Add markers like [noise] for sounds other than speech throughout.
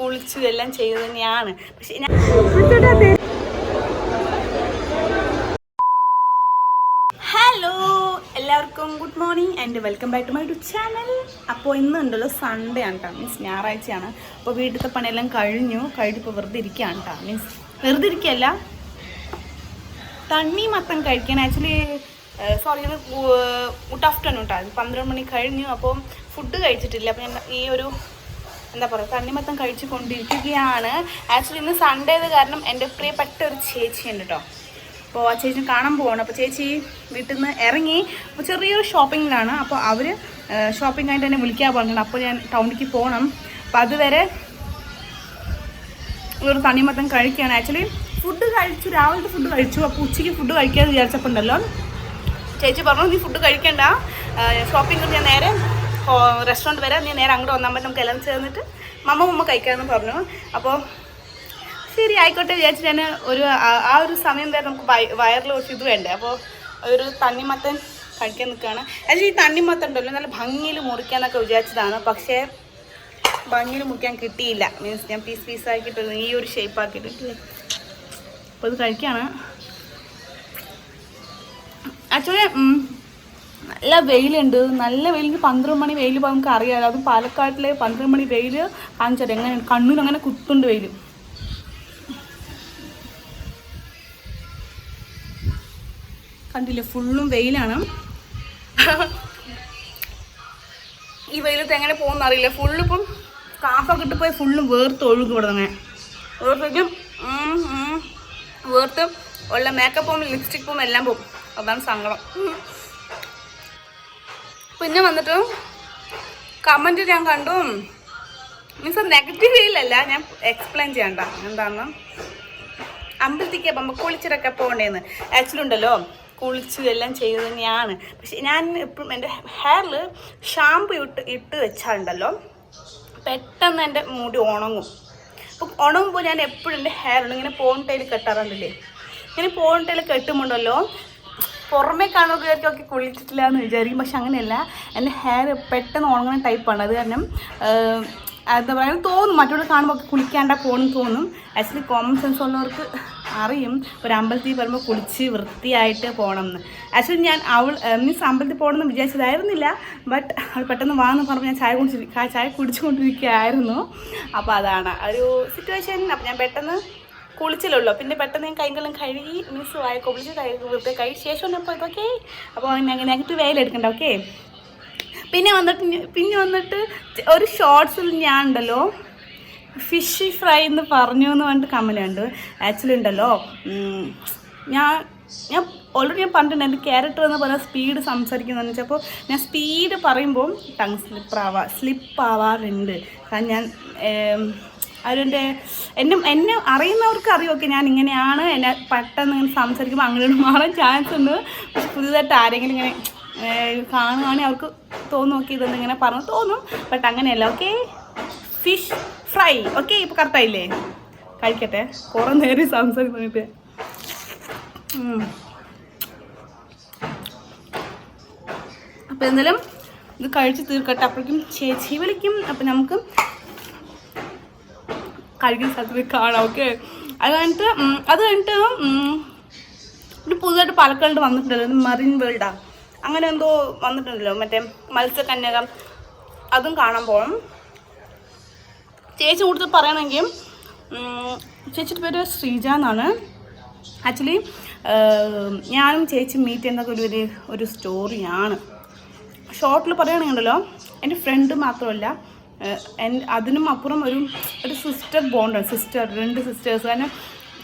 കുളിച്ചു എല്ലാം ചെയ്തു തന്നെയാണ്. പക്ഷെ ഞാൻ ഹലോ എല്ലാവർക്കും good morning and welcome back to my to channel. അപ്പോൾ ഇന്ന് ഉണ്ടല്ലോ സൺഡേ ആണ് കേട്ടോ മീൻസ് ഞായറാഴ്ചയാണ്. അപ്പോൾ വീട്ടിലത്തെ പണിയെല്ലാം കഴിഞ്ഞു കഴിഞ്ഞിപ്പോൾ വെറുതെ ഇരിക്കുകയാണ് കേട്ടോ മീൻസ് വെറുതെ ഇരിക്കുകയല്ല. തണ്ണി മത്തം കഴിക്കാൻ ആക്ച്വലി സോറി ഇത് ഗുഡ് ആഫ്റ്റർനൂൺ കേട്ടോ പന്ത്രണ്ട് മണി കഴിഞ്ഞു അപ്പോൾ ഫുഡ് കഴിച്ചിട്ടില്ല. അപ്പോൾ ഞാൻ ഈ ഒരു എന്താ പറയുക തണ്ണിമത്തം കഴിച്ചു കൊണ്ടിരിക്കുകയാണ്. ആക്ച്വലി ഇന്ന് സൺഡേ ആയത് കാരണം എന്റെ പ്രിയപ്പെട്ട ഒരു ചേച്ചിയുണ്ട് കേട്ടോ അപ്പോൾ ആ ചേച്ചി കാണാൻ പോവാണ്. അപ്പോൾ ചേച്ചി വീട്ടിൽ നിന്ന് ഇറങ്ങി. അപ്പോൾ ചെറിയൊരു ഷോപ്പിങ്ങിലാണ് അപ്പോൾ അവർ ഷോപ്പിംഗ് ആയിട്ട് എന്നെ വിളിക്കാൻ പറഞ്ഞിട്ടുണ്ട് അപ്പോൾ ഞാൻ ടൗണിലേക്ക് പോകണം. അപ്പോൾ അതുവരെ ഒരു തണ്ണിമത്തം കഴിക്കുകയാണ്. ആക്ച്വലി ഫുഡ് കഴിച്ചു. രാവിലത്തെ ഫുഡ് കഴിച്ചു. അപ്പോൾ ഉച്ചയ്ക്ക് ഫുഡ് കഴിക്കാമെന്ന് വിചാരിച്ചപ്പോൾ ഉണ്ടല്ലോ ചേച്ചി പറഞ്ഞു നീ ഫുഡ് കഴിക്കണ്ട. ഷോപ്പിംഗ് ഞാൻ നേരെ റെസ്റ്റോറന്റ് വരാം. നീ നേരെ അങ്ങോട്ട് വന്നാൽ പറ്റും നമുക്ക് എല്ലാം ചേർന്നിട്ട് മമ്മ മമ്മ കഴിക്കാമെന്ന് പറഞ്ഞു. അപ്പോൾ ശരി ആയിക്കോട്ടെ വിചാരിച്ചിട്ട് ഞാൻ ഒരു ആ- ഒരു സമയം വരെ നമുക്ക് വയ- വയറിൽ കുറച്ച് ഇത് വേണ്ടേ? അപ്പോൾ ഒരു തണ്ണിമത്തൻ കഴിക്കാൻ നിൽക്കുകയാണ്. ആക്ച്വലി ഈ തണ്ണിമത്തൻ ഉണ്ടല്ലോ നല്ല ഭംഗിയിൽ മുറിക്കാന്നൊക്കെ വിചാരിച്ചതാണ്. പക്ഷേ ഭംഗിയിൽ മുറിക്കാൻ കിട്ടിയില്ല. മീൻസ് ഞാൻ പീസ് പീസ് ആക്കിയിട്ട് ഈ ഒരു ഷേപ്പ് ആക്കിയിട്ട് അപ്പോൾ ഇത് കഴിക്കുകയാണ് ആക്ച്വലി നല്ല വെയിലുണ്ട്. നല്ല വെയിലിന് പന്ത്രണ്ട് മണി വെയിൽ നമുക്ക് അറിയാമല്ലോ അതും പാലക്കാട്ടിലെ പന്ത്രണ്ട് മണി വെയിൽ കാണിച്ചത് എങ്ങനെ കണ്ണൂർ അങ്ങനെ കുത്തുണ്ട് വെയിൽ. കണ്ടില്ലേ? ഫുള്ളും വെയിലാണ്. ഈ വെയിലത്ത് എങ്ങനെ പോകുന്ന അറിയില്ല. ഫുള്ള് ഇപ്പം കാഫൊക്കെ ഇട്ട് പോയി ഫുള്ളും വേർത്ത് ഒഴുകും ഇവിടെ തന്നെ. വേർത്തും വേർത്ത് ഉള്ള മേക്കപ്പ് പോകും ലിപ്സ്റ്റിക് പോകും എല്ലാം പോകും. അതാണ് സങ്കടം. പിന്നെ വന്നിട്ട് കമന്റ് ഞാൻ കണ്ടു. മീൻസ് നെഗറ്റീവ് ഫീലല്ല ഞാൻ എക്സ്പ്ലെയിൻ ചെയ്യണ്ട എന്താണെന്ന് അമ്പലത്തേക്ക് പോകുമ്പോൾ കുളിച്ചിട്ടൊക്കെ പോകണ്ടേന്ന്. ആക്ച്വലി ഉണ്ടല്ലോ കുളിച്ച് എല്ലാം ചെയ്തു തന്നെയാണ്. പക്ഷെ ഞാൻ എപ്പോഴും എന്റെ ഹെയറിൽ ഷാമ്പു ഇട്ട് ഇട്ട് വെച്ചാലുണ്ടല്ലോ പെട്ടെന്ന് എന്റെ മുടി ഉണങ്ങും. അപ്പം ഉണങ്ങുമ്പോൾ ഞാൻ എപ്പോഴും എന്റെ ഹെയർ ഇങ്ങനെ പോണ്ടയിൽ കെട്ടാറുണ്ടല്ലേ? ഇങ്ങനെ പോണ്ടയിൽ കെട്ടുമുണ്ടല്ലോ പുറമേ വിചാരിക്കും കുളിച്ചിട്ടില്ല എന്ന് വിചാരിക്കും. പക്ഷെ അങ്ങനെയല്ല. എന്റെ ഹെയർ പെട്ടെന്ന് ഉണങ്ങുന്ന ടൈപ്പാണ് അത് കാരണം എന്താ പറയുക തോന്നും. മറ്റുള്ള കാണുമ്പോൾ ഒക്കെ കുളിക്കാണ്ട പോകണം തോന്നും. ആക്ച്വലി കോമൺ സെൻസ് ഉള്ളവർക്ക് അറിയും. ഒരു അമ്പലത്തിൽ വരുമ്പോൾ കുളിച്ച് വൃത്തിയായിട്ട് പോകണം എന്ന് ആക്ച്വലി ഞാൻ അവൾ മീൻസ് അമ്പലത്തിൽ പോകണമെന്ന് വിചാരിച്ചതായിരുന്നില്ല. ബട്ട് അവൾ പെട്ടെന്ന് വാന്ന് പറഞ്ഞ് ഞാൻ ചായ കുടിച്ച് ചായ കുടിച്ചുകൊണ്ടിരിക്കുകയായിരുന്നു. അപ്പോൾ അതാണ്. ഒരു സിറ്റുവേഷൻ അപ്പോൾ ഞാൻ പെട്ടെന്ന് കുളിച്ചില്ലല്ലോ പിന്നെ പെട്ടെന്ന് ഞാൻ കൈകളും കഴുകി മീൻസ് വായ കുളിച്ച് കൈ വൃത്തി കഴിച്ച ശേഷം അപ്പോൾ ഓക്കെ അപ്പോൾ നെഗറ്റീവ് വേലെടുക്കണ്ട ഓക്കെ പിന്നെ വന്നിട്ട് പിന്നെ വന്നിട്ട് ഒരു ഷോർട്സിൽ ഞാൻ ഉണ്ടല്ലോ ഫിഷ് ഫ്രൈ എന്ന് പറഞ്ഞു എന്ന് പറഞ്ഞിട്ട് കമന്റ് ഉണ്ട്. ആക്ച്വലി ഉണ്ടല്ലോ ഞാൻ ഞാൻ ഓൾറെഡി ഞാൻ പറഞ്ഞിട്ടുണ്ട് എന്റെ ക്യാരക്ടർ എന്ന് പറഞ്ഞാൽ സ്പീഡ് സംസാരിക്കുന്നതെന്ന് വെച്ചാൽ അപ്പോൾ ഞാൻ സ്പീഡ് പറയുമ്പോൾ ടങ് സ്ലിപ്പ് ആവാ സ്ലിപ്പ് ആവാറുണ്ട്. കാരണം ഞാൻ അതിന്റെ എന്നെ എന്നെ അറിയുന്നവർക്ക് അറിയുമൊക്കെ. ഞാൻ ഇങ്ങനെയാണ് എന്നെ പെട്ടെന്ന് ഇങ്ങനെ സംസാരിക്കുമ്പോൾ അങ്ങനെയുള്ള മാറാൻ ചാൻസ് ഉണ്ട്. പക്ഷെ പുതിയതായിട്ട് ആരെങ്കിലും ഇങ്ങനെ കാണുകയാണെങ്കിൽ അവർക്ക് തോന്നും ഓക്കെ ഇതൊന്നും ഇങ്ങനെ പറഞ്ഞു തോന്നും. ബട്ട് അങ്ങനെയല്ല ഓക്കെ? ഫിഷ് ഫ്രൈ ഓക്കെ ഇപ്പോൾ കറക്റ്റായില്ലേ കഴിക്കട്ടെ. കുറേ നേരം സംസാരിക്കുന്നിട്ട് അപ്പോൾ എന്തായാലും ഇത് കഴിച്ച് തീർക്കട്ടെ. അപ്പോഴേക്കും ചേച്ചി വിളിക്കും. അപ്പം നമുക്ക് കഴിക്കുന്ന സ്ഥലത്ത് പോയി കാണാം ഓക്കെ അത് കഴിഞ്ഞിട്ട് അത് കഴിഞ്ഞിട്ട് ഒരു പുതുതായിട്ട് പാലക്കാട് വന്നിട്ടുണ്ടല്ലോ മറിൻ വേൾഡാ അങ്ങനെ എന്തോ വന്നിട്ടുണ്ടല്ലോ മറ്റേ മത്സ്യകന്യകം. അതും കാണാൻ പോകണം ചേച്ചി കൂടുതൽ പറയണമെങ്കിൽ ചേച്ചിയുടെ പേര് ശ്രീജ എന്നാണ്. ആക്ച്വലി ഞാനും ചേച്ചി മീറ്റ് ചെയ്യുന്നതൊക്കെ ഒരു ഒരു സ്റ്റോറിയാണ് ഷോർട്ടിൽ പറയുകയാണെങ്കിലോ എന്റെ ഫ്രണ്ട് മാത്രമല്ല അതിനും അപ്പുറം ഒരു ഒരു സിസ്റ്റർ ബോണ്ടാണ് സിസ്റ്റർ രണ്ട് സിസ്റ്റേഴ്സ് കാരണം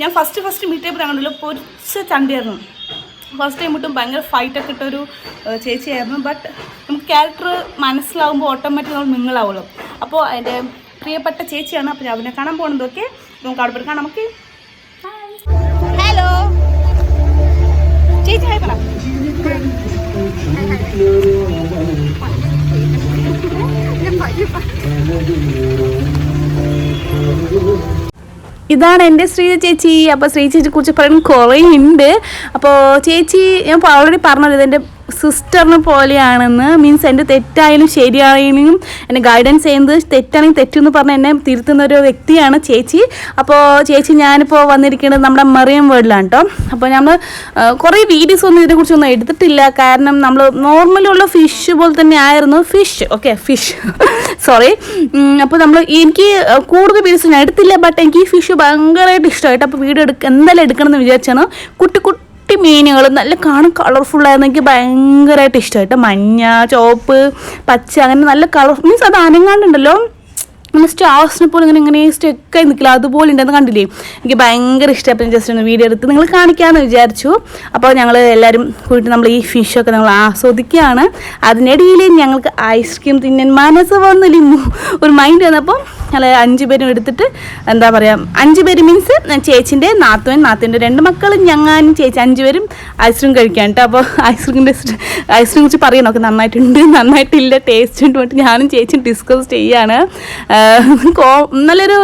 ഞാൻ ഫസ്റ്റ് ഫസ്റ്റ് മീറ്റ് ചെയ്തപ്പോൾ ഞങ്ങളല്ലോ പൊരിച്ച ചണ്ടിയായിരുന്നു. ഫസ്റ്റ് ടൈം കിട്ടും ഭയങ്കര ഫൈറ്റൊക്കെ ഇട്ടൊരു ചേച്ചിയായിരുന്നു. ബട്ട് നമുക്ക് ക്യാരക്ടർ മനസ്സിലാവുമ്പോൾ ഓട്ടോമാറ്റിക് നമ്മൾ നിങ്ങളാവുള്ളൂ അപ്പോൾ എന്റെ പ്രിയപ്പെട്ട ചേച്ചിയാണ്. അപ്പോൾ ഞാൻ അവനെ കാണാൻ പോകുന്നത് നമുക്ക് അവിടെ പോയി കാണാം. നമുക്ക് ഹലോ ചേച്ചി ഹായ് പറ. ഇതാണ് എന്റെ ശ്രീജ ചേച്ചി. അപ്പോൾ ശ്രീ ചേച്ചിയെ കുറിച്ച് പറയാൻ കുറേ ഉണ്ട് അപ്പോൾ ചേച്ചി ഞാൻ ഓൾറെഡി പറഞ്ഞല്ലോ ഇതെന്റെ സിസ്റ്ററിനെ പോലെയാണെന്ന് മീൻസ് എന്റെ തെറ്റായാലും ശരിയായാലും എന്നെ ഗൈഡൻസ് ചെയ്യുന്നത് തെറ്റാണെങ്കിൽ തെറ്റെന്ന് പറഞ്ഞ് എന്നെ തിരുത്തുന്ന ഒരു വ്യക്തിയാണ് ചേച്ചി. അപ്പോൾ ചേച്ചി ഞാനിപ്പോൾ വന്നിരിക്കുന്നത് നമ്മുടെ മറിയം വേൾഡിലാണ് കേട്ടോ അപ്പോൾ നമ്മൾ കുറേ വീഡിയോസ് ഒന്നും ഇതിനെക്കുറിച്ചൊന്നും എടുത്തിട്ടില്ല. കാരണം നമ്മൾ നോർമലുള്ള ഫിഷ് പോലെ തന്നെ ആയിരുന്നു. ഫിഷ് ഓക്കെ ഫിഷ് സോറി അപ്പോൾ നമ്മൾ എനിക്ക് കൂടുതൽ വീഡിയോസ് ഞാൻ എടുത്തില്ല. ബട്ട് എനിക്ക് ഈ ഫിഷ് ഭയങ്കരമായിട്ട് ഇഷ്ടമായിട്ട്. അപ്പോൾ വീഡിയോ എടുക്ക എന്തായാലും എടുക്കണം എന്ന് വിചാരിച്ചാണ്. കുട്ടി കുട്ടി മീനുകൾ നല്ല കാണും കളർഫുള്ളായിരുന്നു എനിക്ക് ഭയങ്കരമായിട്ട് ഇഷ്ടമായിട്ട് മഞ്ഞ ചുവപ്പ് പച്ച അങ്ങനെ നല്ല കളർ മീൻസ് അത് അനങ്ങാണ്ടുണ്ടല്ലോ. നമ്മൾ സ്റ്റാർസിനെ പോലെ ഇങ്ങനെ ഇങ്ങനെ സ്റ്റെക്കായി നിൽക്കില്ല. അതുപോലെ ഉണ്ടെന്ന് കണ്ടില്ലേ? എനിക്ക് ഭയങ്കര ഇഷ്ടപ്പെട്ട ജസ്റ്റ് ഒന്ന് വീഡിയോ എടുത്ത്. നിങ്ങൾ കാണിക്കാമെന്ന് വിചാരിച്ചു. അപ്പോൾ ഞങ്ങൾ എല്ലാവരും കൂടിയിട്ട് നമ്മൾ ഈ ഫിഷൊക്കെ നമ്മൾ ആസ്വദിക്കുകയാണ്. അതിനിടയിൽ ഞങ്ങൾക്ക് ഐസ്ക്രീം തിന്നാൻ മനസ്സ് വന്നില്ല. ഒരു മൈൻഡ് വന്നപ്പോൾ ഞങ്ങൾ അഞ്ച് പേരും എടുത്തിട്ട് എന്താ പറയുക അഞ്ച് പേര് മീൻസ് ചേച്ചിന്റെ നാത്തുവൻ നാത്തുവിന്റെ രണ്ട് മക്കളും ഞങ്ങാനും ചേച്ചി അഞ്ച് പേരും ഐസ്ക്രീം കഴിക്കാൻ കേട്ടോ അപ്പോൾ ഐസ്ക്രീമിന്റെ ഐസ്ക്രീം കുറിച്ച് പറയണമൊക്കെ നന്നായിട്ടുണ്ട്. നന്നായിട്ടില്ല ടേസ്റ്റ് ഉണ്ട്. ഞാനും ചേച്ചിയും ഡിസ്കസ് ചെയ്യാണ്. നല്ലൊരു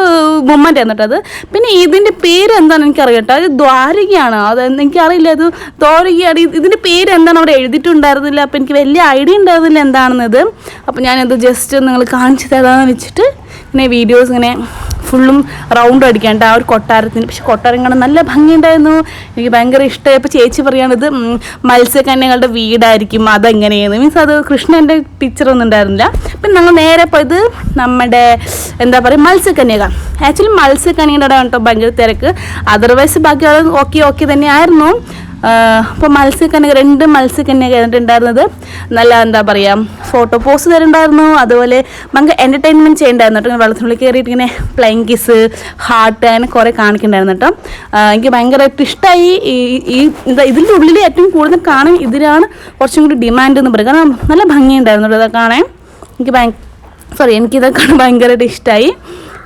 മൊമെന്റ് ആയിരുന്നു അത്. പിന്നെ ഇതിന്റെ പേര് എന്താണെന്ന് എനിക്കറിയാം കേട്ടോ അത് ദ്വാരകയാണ്. അത് എനിക്കറിയില്ല അത് ദ്വാരകയാണ്. ഇത് ഇതിന്റെ പേര് എന്താണ്? അവിടെ എഴുതിയിട്ടുണ്ടായിരുന്നില്ല. അപ്പോൾ എനിക്ക് വലിയ ഐഡിയ ഉണ്ടായിരുന്നില്ല എന്താണെന്നത് അപ്പോൾ ഞാനത് ജസ്റ്റ് നിങ്ങൾ കാണിച്ചു തരാമെന്ന് വെച്ചിട്ട് ഇങ്ങനെ വീഡിയോസ് ഇങ്ങനെ ഫുള്ളും റൗണ്ട് അടിക്കാണ്ട് ആ ഒരു കൊട്ടാരത്തിന്. പക്ഷെ കൊട്ടാരം കാണാൻ നല്ല ഭംഗിയുണ്ടായിരുന്നു. എനിക്ക് ഭയങ്കര ഇഷ്ടമായി. അപ്പോൾ ചേച്ചി പറയുകയാണിത് മത്സ്യകന്യകളുടെ വീടായിരിക്കും. അതെങ്ങനെയാണ് മീൻസ് അത് കൃഷ്ണന്റെ പിക്ചർ ഒന്നും ഉണ്ടായിരുന്നില്ല. പിന്നെ ഞങ്ങൾ നേരെ പോയത് നമ്മുടെ എന്താ പറയുക മത്സ്യക്കന്യക ആക്ച്വലി മത്സ്യകന്യകയുടെ അവിടെ കേട്ടോ ഭയങ്കര തിരക്ക്. അതർവൈസ് ബാക്കി ഓക്കെ ഓക്കെ തന്നെയായിരുന്നു. അപ്പോൾ മത്സ്യക്കന്യക രണ്ട് മത്സ്യക്കന്യക കഴിഞ്ഞിട്ടുണ്ടായിരുന്നത് നല്ല എന്താ പറയുക ഫോട്ടോ പോസ് തരുന്നുണ്ടായിരുന്നു. അതുപോലെ നമുക്ക് എന്റർടൈൻമെന്റ് ചെയ്യണ്ടായിരുന്നു കേട്ടോ. വെള്ളത്തിനുള്ളിൽ കയറിയിട്ട് ഇങ്ങനെ പ്ലെയിൻ കിസ് ഹാർട്ട് അങ്ങനെ കുറേ കാണിക്കണ്ടായിരുന്നു കേട്ടോ. എനിക്ക് ഭയങ്കരമായിട്ട് ഇഷ്ടമായി ഈ ഈ എന്താ ഇതിന്റെ ഉള്ളിൽ ഏറ്റവും കൂടുതൽ കാണാൻ ഇതിനാണ് കുറച്ചും കൂടി ഡിമാൻഡ് എന്ന് പറയുന്നത്. കാരണം നല്ല ഭംഗിയുണ്ടായിരുന്നു കേട്ടോ ഇതൊക്കെ കാണാൻ. എനിക്ക് ഭയ സോറി എനിക്കിതൊക്കെ ഭയങ്കരമായിട്ട് ഇഷ്ടമായി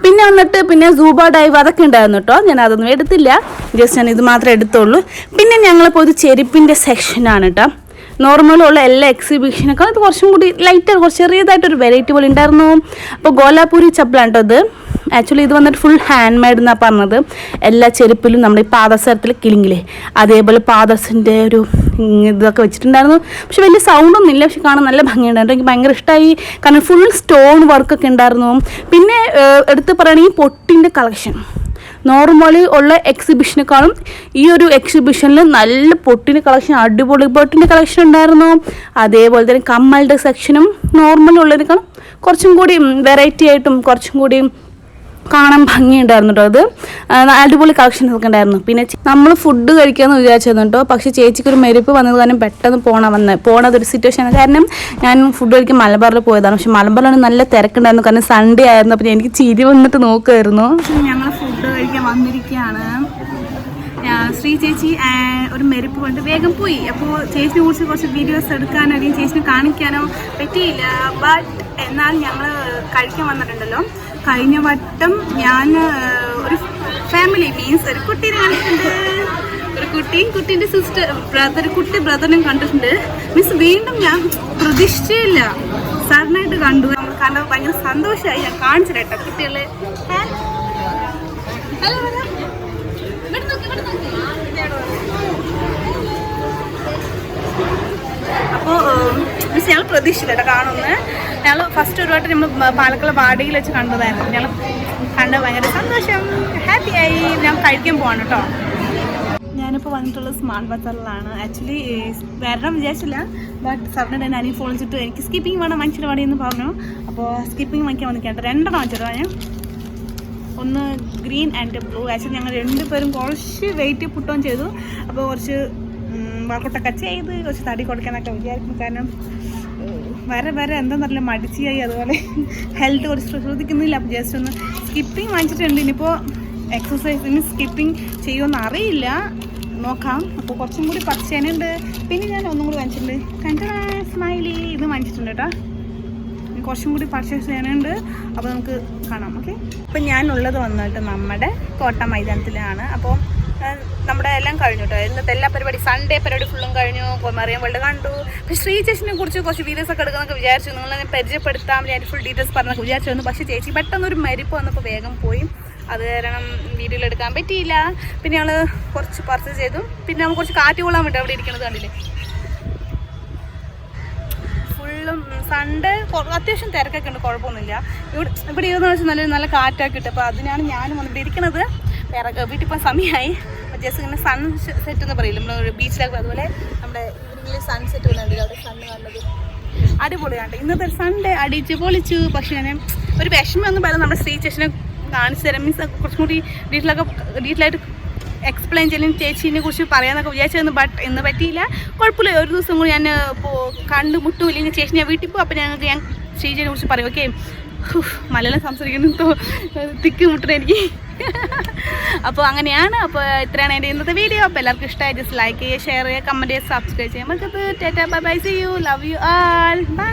പിന്നെ വന്നിട്ട് പിന്നെ സൂബ ഡൈവ് അതൊക്കെ ഉണ്ടായിരുന്നു കേട്ടോ ഞാൻ അതൊന്നും എടുത്തില്ല. ജസ്റ്റ് ഞാൻ ഇത് മാത്രമേ എടുത്തുള്ളൂ. പിന്നെ ഞങ്ങളിപ്പോൾ ഒരു ചെരുപ്പിന്റെ സെക്ഷനാണ് കേട്ടോ നോർമലുള്ള എല്ലാ എക്സിബിഷനൊക്കെ അത് കുറച്ചും കൂടി ലൈറ്റർ കുറച്ച് ചെറിയതായിട്ടൊരു വെറൈറ്റി പോലെ ഉണ്ടായിരുന്നു. അപ്പോൾ ഗോലാപൂരി ചപ്പലാണ് കേട്ടോ ഇത്. ആക്ച്വലി ഇത് വന്നിട്ട് ഫുൾ ഹാൻഡ് മെയ്ഡ് എന്നാണ് പറഞ്ഞത്. എല്ലാ ചെരുപ്പിലും നമ്മുടെ ഈ പാദസരത്തിൽ കിളിങ്ങില്ലേ അതേപോലെ പാദസിന്റെ ഒരു ഇതൊക്കെ വെച്ചിട്ടുണ്ടായിരുന്നു. പക്ഷെ വലിയ സൗണ്ടൊന്നും ഇല്ല പക്ഷെ കാണാൻ നല്ല ഭംഗിയുണ്ടായിരുന്നു എനിക്ക് ഭയങ്കര ഇഷ്ടമായി കാരണം ഫുൾ സ്റ്റോൺ വർക്കൊക്കെ ഉണ്ടായിരുന്നു. പിന്നെ എടുത്ത് പറയുകയാണെങ്കിൽ പൊട്ടിന്റെ കളക്ഷൻ നോർമലി ഉള്ള എക്സിബിഷനേക്കാളും ഈ ഒരു എക്സിബിഷനിൽ നല്ല പൊട്ടിന്റെ കളക്ഷൻ അടിപൊളി പൊട്ടിന്റെ കളക്ഷൻ ഉണ്ടായിരുന്നു. അതേപോലെ തന്നെ കമ്മലിന്റെ സെക്ഷനും നോർമലി ഉള്ളതിനേക്കാളും കുറച്ചും കൂടി വെറൈറ്റി ആയിട്ടും കുറച്ചും കൂടി കാണാൻ ഭംഗിയുണ്ടായിരുന്നു കേട്ടോ അത്. അടിപൊളി കളക്ഷൻസൊക്കെ ഉണ്ടായിരുന്നു. പിന്നെ നമ്മൾ ഫുഡ് കഴിക്കാമെന്ന് വിചാരിച്ചിരുന്നു കേട്ടോ പക്ഷേ ചേച്ചിക്ക് ഒരു മെരുപ്പ് വന്നത് കാരണം പെട്ടെന്ന് പോകണം വന്ന് പോണതൊരു സിറ്റുവേഷൻ കാരണം ഞാൻ ഫുഡ് കഴിക്കാൻ മലബാറിൽ പോയതാണ്. പക്ഷെ മലബാറിലാണ് നല്ല തിരക്കുണ്ടായിരുന്നു. കാരണം സൺഡേ ആയിരുന്നു. അപ്പം എനിക്ക് ചിരി വന്നിട്ട് നോക്കുമായിരുന്നു ഞങ്ങൾ ഫുഡ് കഴിക്കാൻ വന്നിരിക്കുകയാണ്. ശ്രീ ചേച്ചി ഒരു മെരുപ്പ് കൊണ്ട് വേഗം പോയി. അപ്പോൾ ചേച്ചിനെ കുറിച്ച് കുറച്ച് വീഡിയോസ് എടുക്കാനോ അല്ലെങ്കിൽ ചേച്ചിനെ കാണിക്കാനോ പറ്റിയില്ല. ബട്ട് എന്നാൽ ഞങ്ങൾ കഴിക്കാൻ വന്നിട്ടുണ്ടല്ലോ. കഴിഞ്ഞ വട്ടം ഞാൻ ഒരു ഫാമിലി മീൻസ് ഒരു കുട്ടീനെ കണ്ടിട്ടുണ്ട്. ഒരു കുട്ടിയും കുട്ടീന്റെ സിസ്റ്റർ ബ്രദർ കുട്ടി ബ്രദറിനും കണ്ടിട്ടുണ്ട്. മീൻസ് വീണ്ടും ഞാൻ പ്രതീക്ഷിച്ചില്ല. സാറിനായിട്ട് കണ്ടു. നമ്മൾ കണ്ടത് ഭയങ്കര സന്തോഷമായി ഞാൻ കാണിച്ചു കേട്ടോ കുട്ടികളെ. അപ്പോൾ മിസ് ഞങ്ങൾ പ്രതീക്ഷിച്ചില്ല കേട്ടോ കാണുമെന്ന്. ഞങ്ങൾ ഫസ്റ്റ് ഒരു വട്ടം നമ്മൾ പാലക്കുള വാടകയിൽ വെച്ച് കണ്ടതായിരുന്നു. ഞങ്ങൾ കണ്ട് ഭയങ്കര സന്തോഷം. ഹാപ്പി ആയി. ഞാൻ കഴിക്കാൻ പോവാണ് കേട്ടോ. ഞാനിപ്പോൾ വന്നിട്ടുള്ളത് സ്മാർട്ട് ബസാറിലാണ്. ആക്ച്വലി വരണം വിചാരിച്ചില്ല. ബട്ട് സറിനെ ഞാൻ ഫോൺ വെച്ചിട്ട് എനിക്ക് സ്കിപ്പിംഗ് വേണം വാടി എന്ന് പറഞ്ഞു. അപ്പോൾ സ്കിപ്പിംഗ് വാങ്ങിക്കാൻ വന്നിട്ടുണ്ട് രണ്ടെണ്ണം വാങ്ങിച്ചിട്ട് ഞാൻ ഒന്ന് ഗ്രീൻ ആൻഡ് ബ്ലൂ ആക്ച്വലി ഞങ്ങൾ രണ്ടുപേരും കുറച്ച് വെയിറ്റ് പുട്ടുകയും ചെയ്തു. അപ്പോൾ കുറച്ച് വർക്കൗട്ടൊക്കെ ചെയ്ത് കുറച്ച് തടി കൊടുക്കാനൊക്കെ വിചാരിക്കും കാരണം വരെ വരെ എന്താണെന്നറിയില്ല മടിച്ചിയായി അതുപോലെ. ഹെൽത്ത് കുറച്ച് ശ്രദ്ധിക്കുന്നില്ല. അപ്പോൾ ജസ്റ്റ് ഒന്ന് സ്കിപ്പിംഗ് വാങ്ങിച്ചിട്ടുണ്ട്. ഇനിയിപ്പോൾ എക്സസൈസിന് സ്കിപ്പിംഗ് ചെയ്യുമെന്ന് അറിയില്ല. നോക്കാം. അപ്പോൾ കുറച്ചും കൂടി പർച്ചേസ് ചെയ്യാനുണ്ട് പിന്നെ ഞാൻ ഒന്നും കൂടി വാങ്ങിച്ചിട്ടുണ്ട്. കണ്ടാ സ്മൈലി ഇത് വാങ്ങിച്ചിട്ടുണ്ട് കേട്ടോ. ഇനി കുറച്ചും കൂടി പർച്ചേസ് ചെയ്യാനുണ്ട് അപ്പോൾ നമുക്ക് കാണാം ഓക്കെ അപ്പം ഞാനുള്ളത് വന്നിട്ട് നമ്മുടെ കോട്ട മൈതാനത്തിലാണ്. അപ്പോൾ നമ്മുടെ എല്ലാം കഴിഞ്ഞു കേട്ടോ ഇന്നത്തെ എല്ലാ പരിപാടി സൺഡേ പരിപാടി ഫുള്ളും കഴിഞ്ഞു. മറിയാൻ വേൾഡ് കണ്ടു. പിന്നെ ശ്രീ ചേച്ചിനെ കുറിച്ച് കുറച്ച് വീഡിയോസ് ഒക്കെ എടുക്കുന്നൊക്കെ വിചാരിച്ചു. നിങ്ങളെ പരിചയപ്പെടുത്താം ഞാൻ ഫുൾ ഡീറ്റെയിൽസ് പറഞ്ഞൊക്കെ വിചാരിച്ചു പക്ഷേ ചേച്ചി പെട്ടെന്ന് ഒരു മരിപ്പ് വന്നപ്പോൾ വേഗം പോയി. അത് കാരണം വീഡിയോയിൽ എടുക്കാൻ പറ്റിയില്ല. പിന്നെ ഞങ്ങൾ കുറച്ച് പർച്ചേസ് ചെയ്തു. പിന്നെ നമ്മൾ കുറച്ച് കാറ്റ് കൊള്ളാൻ വേണ്ടി അവിടെ ഇരിക്കുന്നത് കണ്ടില്ലേ? സൺഡേ അത്യാവശ്യം തിരക്കൊക്കെ ഉണ്ട് കുഴപ്പമൊന്നുമില്ല. ഇവിടെ ഇവിടെ ഇരുന്ന് വെച്ചാൽ നല്ല നല്ല കാറ്റൊക്കെ ഇട്ട്. അപ്പോൾ അതിനാണ് ഞാനും വന്നിട്ട് ഇരിക്കണത്. വേറെ വീട്ടിൽ പോകാൻ സമയമായി. ജസ്റ്റ് ഇങ്ങനെ സൺ സെറ്റ് എന്ന് പറയില്ല? നമ്മൾ ബീച്ചിലൊക്കെ അതുപോലെ നമ്മുടെ ഈവനിങ്ങിൽ സൺസെറ്റ് വന്നിട്ടുണ്ട് അവിടെ സണ്ണ് നല്ലത് അടിപൊളിയാണ് ഇന്നത്തെ സൺഡേ അടിച്ച് പൊളിച്ചു പക്ഷേ ഞാൻ ഒരു വിഷമം എന്ന് പറയുന്നത് നമ്മുടെ സ്ത്രീ ചേച്ചിനെ കാണിച്ചു തരാം. മീൻസ് കുറച്ചും കൂടി ഡീറ്റെയിലൊക്കെ ഡീറ്റെയിലായിട്ട് എക്സ്പ്ലെയിൻ ചെയ്യലും. ചേച്ചീനെ കുറിച്ച് പറയാന്നൊക്കെ വിചാരിച്ചിരുന്നു ബട്ട് ഇന്ന് പറ്റിയില്ല. കുഴപ്പമില്ല. ഒരു ദിവസം കൂടി ഞാൻ ഇപ്പോൾ കണ്ടുമുട്ടും ഇല്ലെങ്കിൽ ചേച്ചി ഞാൻ വീട്ടിൽ പോകും അപ്പോൾ ഞങ്ങൾക്ക് ഞാൻ ശ്രീജയെ കുറിച്ച് പറയും. ഓക്കെ മലയാളം സംസാരിക്കുന്നു. തിക്ക് മുട്ടണ [laughs] അപ്പോൾ അങ്ങനെയാണ്. അപ്പോൾ ഇത്രയാണ് എന്റെ ഇന്നത്തെ വീഡിയോ. അപ്പോൾ എല്ലാവർക്കും ഇഷ്ടമായി ജസ്റ്റ് ലൈക്ക് ചെയ്യുക ഷെയർ ചെയ്യുക കമന്റ് ചെയ്യുക സബ്സ്ക്രൈബ് ചെയ്യുക. നമുക്കത് tata bye bye see you love you all bye